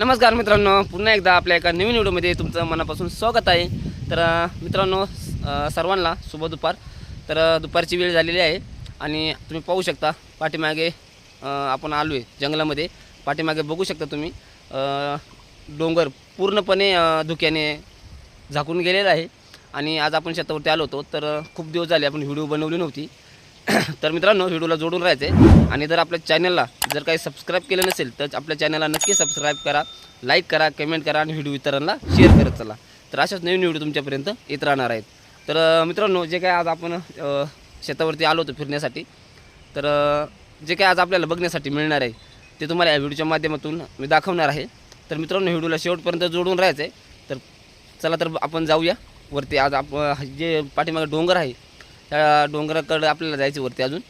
नमस्कार मित्रांनो पुन्हा एकदा आपल्या एका नवीन व्हिडिओमध्ये तुमचं मनापासून स्वागत आहे. तर मित्रांनो सर्वांना शुभ दुपार. तर दुपारची वेळ झालेली आहे आणि तुम्ही पाहू शकता पाठीमागे आपण आलो आहे जंगलामध्ये. पाठीमागे बघू शकता तुम्ही डोंगर पूर्णपणे धुक्याने झाकून गेलेला आहे. आणि आज आपण शेतावरती आलो होतो तर खूप दिवस झाले आपण व्हिडिओ बनवली नव्हती. तर मित्रांनो व्हिडिओला जोडून राहायचे आणि जर आपल्या चॅनलला जर काही सबस्क्राईब केलं नसेल तर आपल्या चॅनलला नक्की सबस्क्राईब करा लाईक करा कमेंट करा आणि व्हिडिओ इतरांना शेअर करत चला. तर अशाच नवीन व्हिडिओ तुमच्यापर्यंत येत राहणार आहेत. तर मित्रांनो जे काय आज आपण शेतावरती आलो होतो फिरण्यासाठी तर जे काय आज आपल्याला बघण्यासाठी मिळणार आहे ते तुम्हाला या व्हिडिओच्या माध्यमातून मी दाखवणार आहे. तर मित्रांनो व्हिडिओला शेवटपर्यंत जोडून राहायचं आहे तर चला तर आपण जाऊया. वरती आज आप जे पाठीमागे डोंगर आहे त्या डोंगराकडं आपल्याला जायचं वरती अजून.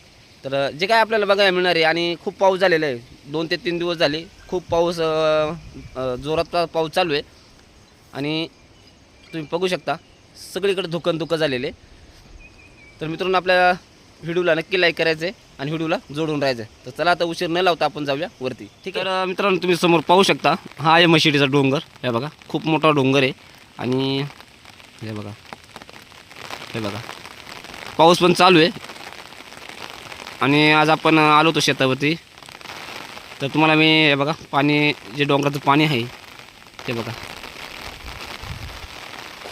तर जे काय आपल्याला बघायला मिळणार आहे आणि खूप पाऊस झालेला आहे. दोन ते तीन दिवस झाले. खूप पाऊस अ, जोरात पाऊस चालू आहे. आणि तुम्ही बघू शकता सगळीकडे धुकन धुकं झालेले तर मित्रांनो आपल्या व्हिडिओला नक्की लाईक करायचं आहे आणि व्हिडिओला जोडून राहायचं आहे. तर चला आता उशीर न लावता आपण जाऊया वरती. ठीक आहे? तर मित्रांनो तुम्ही समोर पाहू शकता हा आहे मशिडीचा डोंगर. हे बघा खूप मोठा डोंगर आहे. आणि हे बघा हे बघा. पाऊस पण चालू आहे. आणि आज आपण आलो होतो शेतावरती. तर तुम्हाला मी हे बघा पाणी जे डोंगराचं पाणी आहे ते बघा.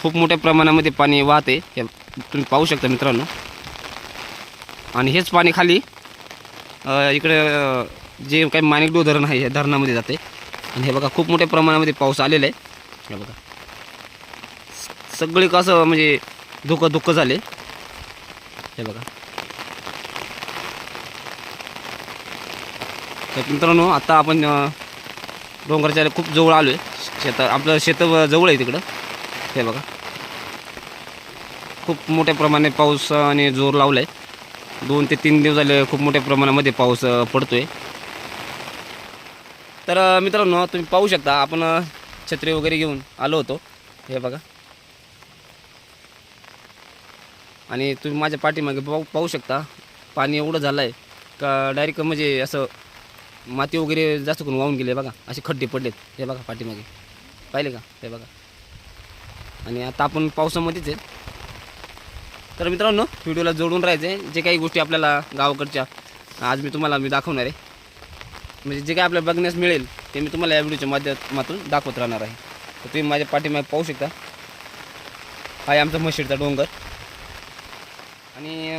खूप मोठ्या प्रमाणामध्ये पाणी वाहते हे तुम्ही पाहू शकता मित्रांनो. आणि हेच पाणी खाली इकडं जे काही माणिकडो धरण आहे या धरणामध्ये जाते. आणि हे बघा खूप मोठ्या प्रमाणामध्ये पाऊस आलेला आहे. हे बघा. सगळी कसं म्हणजे धुकं धुकं झाले. हे बघा. तर मित्रांनो आता आपण डोंगरच्या डोंगराच्या खूप जवळ आलो आहे शेत आपलं शेत जवळ आहे तिकडं. हे बघा. खूप मोठ्या प्रमाणे पाऊस आणि जोर लावला आहे दोन ते तीन दिवस झाले खूप मोठ्या प्रमाणामध्ये पाऊस पडतो पडतोय. तर मित्रांनो तुम्ही पाहू शकता आपण छत्री वगैरे घेऊन आलो होतो. हे बघा. आणि तुम्ही माझ्या पाठीमागे पाहू पाहू शकता. पाणी एवढं झालं आहे का डायरेक्ट म्हणजे असं माती वगैरे जास्त करून वाहून गेले बघा. असे खड्डे पडलेत. हे बघा पाठीमागे. पाहिले का? हे बघा. आणि आता आपण पावसामध्येच आहे. तर मित्रांनो व्हिडिओला जोडून राहायचं आहे जे काही गोष्टी आपल्याला गावाकडच्या आज मी तुम्हाला मी दाखवणार आहे. म्हणजे जे काही आपल्याला बघण्यास मिळेल ते मी तुम्हाला या व्हिडिओच्या माध्यमातून दाखवत राहणार आहे. तर तुम्ही माझ्या पाठीमागे पाहू शकता. हा आमचा म्हशीडचा डोंगर. आणि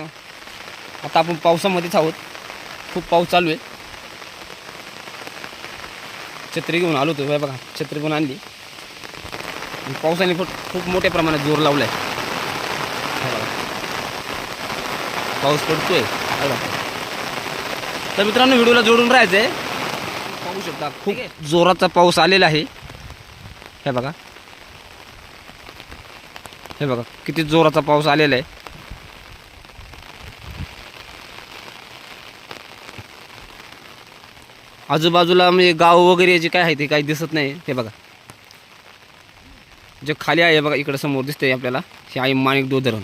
आता आपण पावसामध्येच आहोत. खूप पाऊस चालू आहे. छत्री घेऊन आलो होतो. हे बघा छत्री पण आणली. आणि पावसाने खूप खूप मोठ्या प्रमाणात जोर लावला आहे. पाऊस पडतोय. तर मित्रांनो व्हिडिओला जोडून राहायचं आहे पाहू शकता खूप जोराचा पाऊस आलेला आहे. हे बघा. हे बघा किती जोराचा पाऊस आलेला आहे. आजूबाजूला म्हणजे गाव वगैरे जे काय आहे ते काही दिसत नाही. हे बघा. जे खाली आहे बघा इकडं समोर दिसतंय आपल्याला. हे आहे माणिक धरण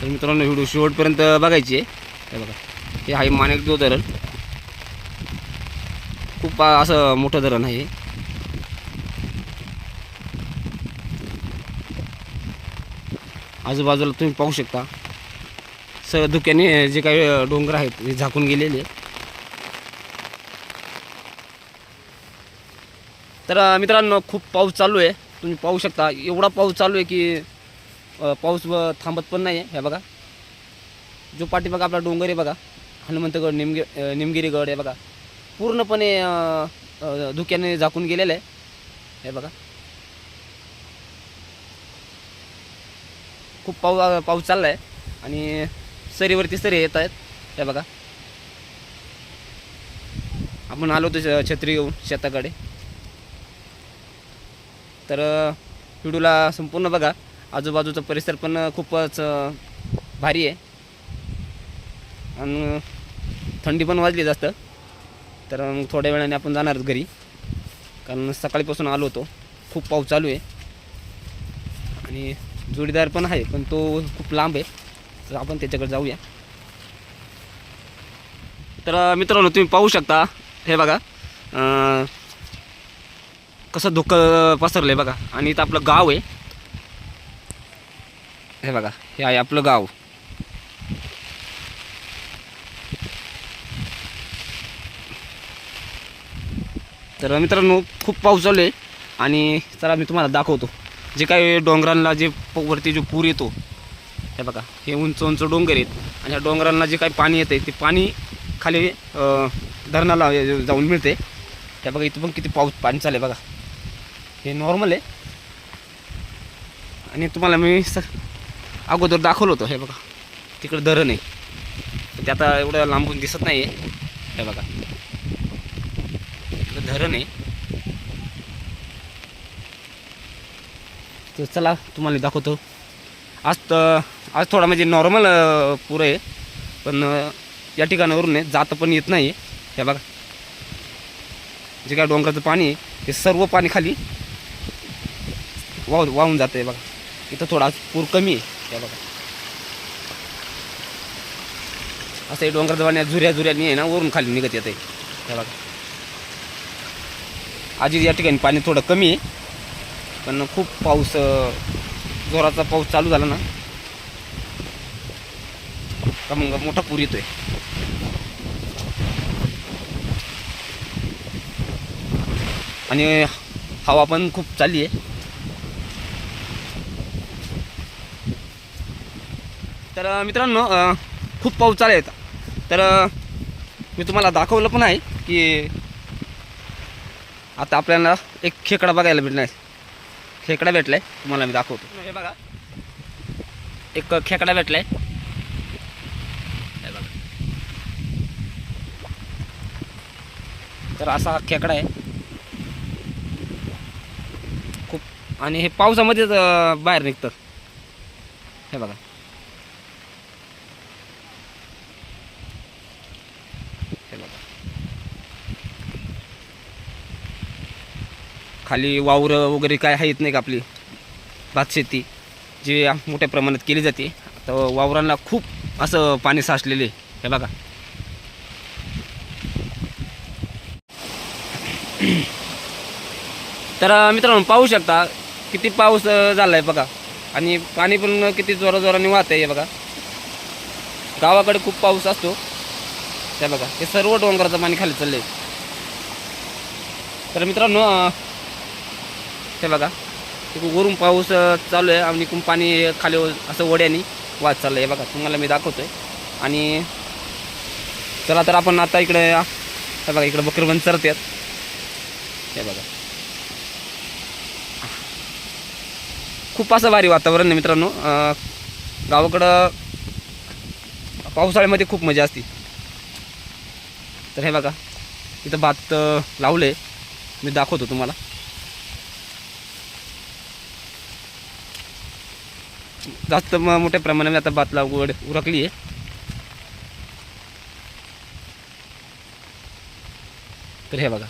तर मित्रांनो व्हिडिओ शेवटपर्यंत बघायची आहे. हे बघा. हे आहे माणिक धरण खूप असं मोठं धरण आहे आजूबाजूला तुम्ही पाहू शकता. स धुक्याने जे काही डोंगर आहेत हे झाकून गेलेले तर मित्रांनो खूप पाऊस चालू आहे. तुम्ही पाहू शकता. एवढा पाऊस चालू आहे की पाऊस थांबत पण नाही आहे. हे बघा. जो पाठीमाग आपला डोंगर आहे बघा. हनुमंतगड निमगे निमगिरीगड आहे बघा. पूर्णपणे धुक्याने झाकून गेलेलं आहे. हे बघा. खूप पाऊ पाऊस चालला आहे आणि सरीवरती सरी येत आहेत. हे बघा. आपण आलो होतो श- छत्री घेऊन शेताकडे. तर अ, व्हिडिओला संपूर्ण बघा. आजूबाजूचा परिसर पण खूपच भारी आहे. आणि थंडी पण वाजली जास्त. तर मग थोड्या वेळाने आपण जाणार घरी. कारण सकाळीपासून आलो होतो. खूप पाऊस चालू आहे. आणि जोडीदार पण आहे पण तो खूप लांब आहे. तर आपण त्याच्याकडे जाऊया. तर मित्रांनो तुम्ही पाहू शकता हे बघा अं, कसं धुकं पसरलं आहे बघा. आणि इथं आपलं गाव आहे. हे बघा हे आहे आपलं गाव. तर मित्रांनो खूप पाऊस चालू आहे. आणि चला मी तुम्हाला दाखवतो. जे काही डोंगरांना जे वरती जो पूर येतो हे बघा हे उंच उंच डोंगर आहेत. आणि ह्या डोंगरांना जे काही पाणी येते ते पाणी खाली धरणाला जाऊन मिळते हे बघा इथं पण किती पाऊस पाणी चालेल आहे बघा. हे नॉर्मल आहे. आणि तुम्हाला मी स अगोदर दाखवलं होतं हे बघा. तिकडं धरण आहे. ते आता एवढं लांबून दिसत नाही आहे हे बघा. तिकडं धरण आहे. तर चला तुम्हाला दाखवतो. आज त आज थोडा म्हणजे नॉर्मल पूर आहे. पण या ठिकाणावरून आहे जात पण येत नाही हे बघा. जे काय डोंगराचं पाणी आहे ते सर्व पाणी खाली वाहून वाहून जातं आहे बघा. इथं थोडा आज पूर कमी आहे. हे बघा. असं हे डोंगराचं पाणी झुऱ्या झुऱ्यानी आहे ना वरून खाली निघत येतं हे बघा. आजी या ठिकाणी पाणी थोडं कमी आहे. पण खूप पाऊस जोराचा पाऊस चालू झाला ना का मग मोठा पूर येतोय. आणि हवा पण खूप चालली आहे. तर मित्रांनो खूप पाऊस चालू आहे. तर मी तुम्हाला दाखवलं पण आहे की आता आपल्याला एक खेकडा बघायला भेटणार खेकडा भेटलाय तुम्हाला मी दाखवतो. हे बघा. एक खेकडा भेटलाय. हे बघा. तर असा हा खेकडा आहे. खूप आणि हे पावसामध्येच बाहेर निघतं. हे बघा. खाली वावरं वगैरे काय आहेत नाही का आपली? भातशेती जी मोठ्या प्रमाणात केली जाते. तर वावरांना खूप असं पाणी साचलेले हे बघा. तर मित्रांनो पाहू शकता किती पाऊस झाला झालाय बघा. आणि पाणी पण किती जोराजोराने वाहत आहे बघा. गावाकडे खूप पाऊस असतो. हे बघा हे सर्व डोंगराचं पाणी खाली चाललंय. तर मित्रांनो हे बघा. वरून पाऊस चालू आहे. आणि इकडून पाणी खाली असं वड्याने वाद चाललं आहे बघा तुम्हाला मी दाखवतो आहे आणि चला तर आपण आता इकडे हे बघा इकडे बकरबंद चरतात हे बघा. खूप असं भारी वातावरण आहे मित्रांनो. गावाकडं पावसाळ्यामध्ये खूप मजा असते. तर हे बघा इथं भात लावले मी दाखवतो तुम्हाला. जास्त मोठ्या प्रमाणामध्ये आता भात लागवड उरकली आहे. तर हे बघा.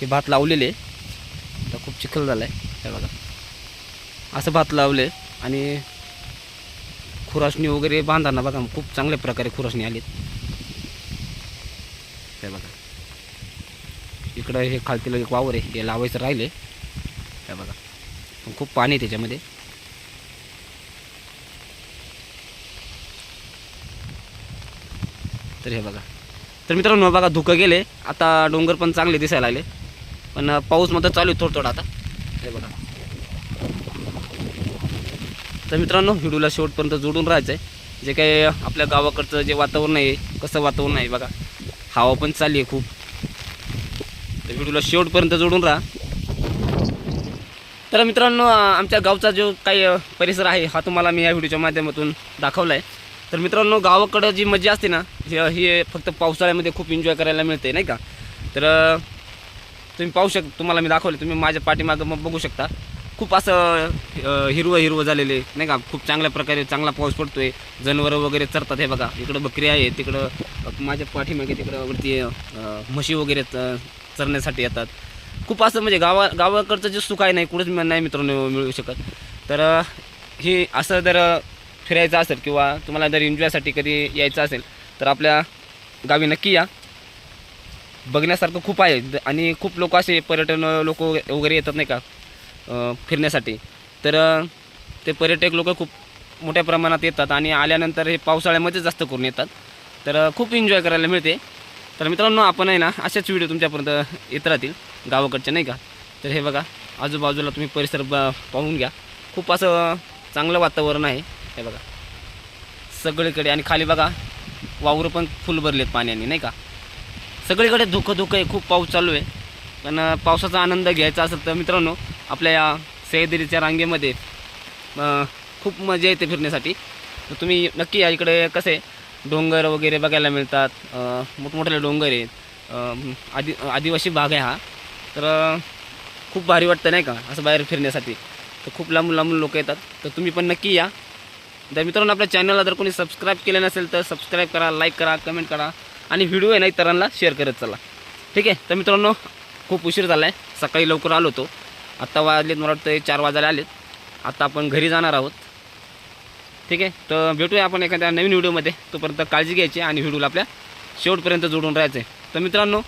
हे भात लावलेले आता खूप चिखल झाला आहे हे बघा. असं भात लावले आणि खुरासणी वगैरे बांधताना बघा खूप चांगल्या प्रकारे खुरासणी आलीत हे बघा. इकडं हे खालतीला एक वावर आहे हे लावायचं राहिले खूप पाणी आहे त्याच्यामध्ये. तर हे बघा. तर मित्रांनो बघा धुकं गेले. आता डोंगर पण चांगले दिसायला लागले. पण पाऊस मात्र चालू आहे थोडं थोडं आता. हे बघा. तर मित्रांनो व्हिडिओला शेवटपर्यंत जोडून राहायचं आहे जे काही आपल्या गावाकडचं जे वातावरण आहे कसं वातावरण आहे बघा. हवा पण चालली आहे खूप. तर व्हिडिओला शेवटपर्यंत जोडून राहा. तर मित्रांनो आमच्या गावचा जो काही परिसर आहे हा तुम्हाला मी या व्हिडिओच्या माध्यमातून दाखवला आहे तर मित्रांनो गावाकडं जी मजा असते ना ही फक्त पावसाळ्यामध्ये खूप एन्जॉय करायला मिळते नाही का? तर तुम्ही पाहू शक तुम्हाला मी दाखवले तुम्ही माझ्या पाठीमागं मग बघू शकता. खूप असं हिरवं हिरवं झालेले नाही का? खूप चांगल्या प्रकारे चांगला पाऊस पडतो आहे जनावरं वगैरे चरतात हे बघा. इकडं बकरी आहे तिकडं माझ्या पाठीमागे तिकडं वरती म्हशी वगैरे च- चरण्यासाठी येतात. खूप असं म्हणजे गावा गावाकडचं जे सुख आहे नाही कुठंच नाही मित्रांनो मिळू शकत. तर हे असं जर फिरायचं असेल किंवा तुम्हाला जर एन्जॉयसाठी कधी यायचं असेल तर आपल्या गावी नक्की या. बघण्यासारखं खूप आहे द- आणि खूप लोक असे पर्यटन लोक वगैरे येतात नाही का फिरण्यासाठी. तर ते पर्यटक लोक खूप मोठ्या प्रमाणात येतात आणि आल्यानंतर हे पावसाळ्यामध्ये जास्त करून येतात. तर खूप एन्जॉय करायला मिळते. तर मित्रांनो आपण आहे ना असेच व्हिडिओ तुमच्यापर्यंत येत राहतील. गावाकडचे नाही का? तर हे बघा आजूबाजूला तुम्ही परिसर ब पाहून घ्या. खूप असं चांगलं वातावरण आहे. हे बघा. सगळीकडे आणि खाली बघा वावरं पण फुल भरलेत पाण्याने नाही का? सगळीकडे धुकं धुकं आहे खूप पाऊस चालू आहे. पण पावसाचा आनंद घ्यायचा असेल तर मित्रांनो आपल्या या सह्याद्रीच्या रांगेमध्ये खूप मजा येते फिरण्यासाठी. तर तुम्ही नक्की या इकडे कसे डोंगर वगैरे बघायला मिळतात. मोठमोठे डोंगर आहेत. आदि आदिवासी भाग आहे हा. तर खूप भारी वाटतं नाही का असं बाहेर फिरण्यासाठी. तर खूप लांबून लांबून लोक येतात. तर तुम्ही पण नक्की या. तर मित्रांनो आपल्या चॅनलला जर कोणी सबस्क्राईब केलं नसेल तर सबस्क्राईब करा लाईक करा कमेंट करा. आणि व्हिडिओ आहे ना इतरांना शेअर करत चला. ठीक आहे? तर मित्रांनो खूप उशीर झाला आहे सकाळी लवकर आलो होतो. आत्ता वाजलेत मला वाटतं चार वाजायला आलेत. आत्ता आपण घरी जाणार आहोत. ठीक आहे? तर भेटूया आपण एखाद्या नवीन व्हिडिओमध्ये. तोपर्यंत काळजी घ्यायची आणि व्हिडिओला आपल्या शेवटपर्यंत जोडून राहायचं आहे तर मित्रांनो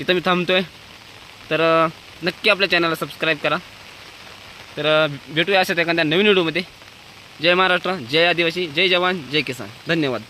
इथं मी थांबतो आहे तर नक्की आपल्या चॅनलला सबस्क्राईब करा. तर भेटूया अशाच एखाद्या नवीन व्हिडिओमध्ये जय महाराष्ट्र जय आदिवासी जय जवान जय किसान. धन्यवाद.